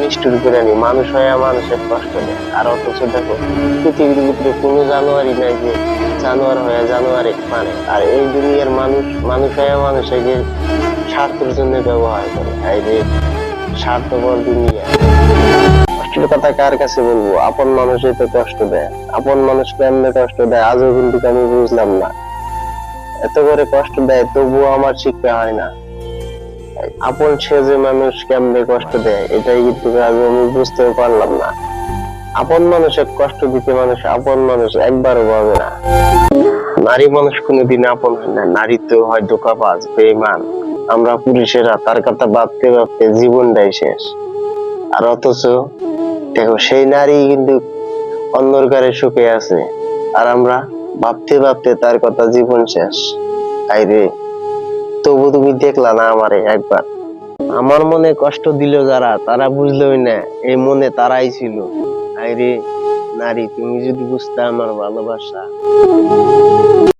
নিষ্ঠুর করে নি, মানুষ হয়ে মানুষের কষ্ট দেয়। আর অথচ দেখো, পৃথিবীর ভিতরে কোনো জানোয়ারই নাই যে জানোয়ার হয়ে জানোয়ারে মানে আর এই দুনিয়ার মানুষ মানুষ হয়ে মানুষকে স্বার্থের জন্য ব্যবহার করে, এই যে স্বার্থপর দুনিয়া। কষ্টের কথা কার কাছে বলব? আপন মানুষই তো কষ্ট দেয়। আপন মানুষ কেমনে কষ্ট দেয়? আজও কিন্তু আমি বুঝলাম না। এত করে কষ্ট দেয়, তবুও আমার শিক্ষা হয় না। আপন সে মানুষ কেমনে কষ্ট দেয়, এটাই কিন্তু আজও আমি বুঝতেও পারলাম না। আপন মানুষের কষ্ট দিতে মানুষ আপন মানুষ একবারও পাবে না। নারী মানুষ কোনোদিন আপন হয় না, নারী তো হয় ধোকাবাজ বেইমান আমরা পুরুষেরা, তার কথা ভাবতে ভাবতে জীবনটাই শেষ। আর অথচ দেখো, সেই নারী কিন্তু অন্ধকারে সুখে আছে, আর আমরা ভাবতে ভাবতে তার কথা জীবন শেষ। তাই রে তবু তুমি দেখলা না আমারে একবার? আমার মনে কষ্ট দিল যারা, তারা বুঝলোই না, এই মনে তারাই ছিল। আইরে নারী, তুমি যদি বুঝতে আমার ভালোবাসা।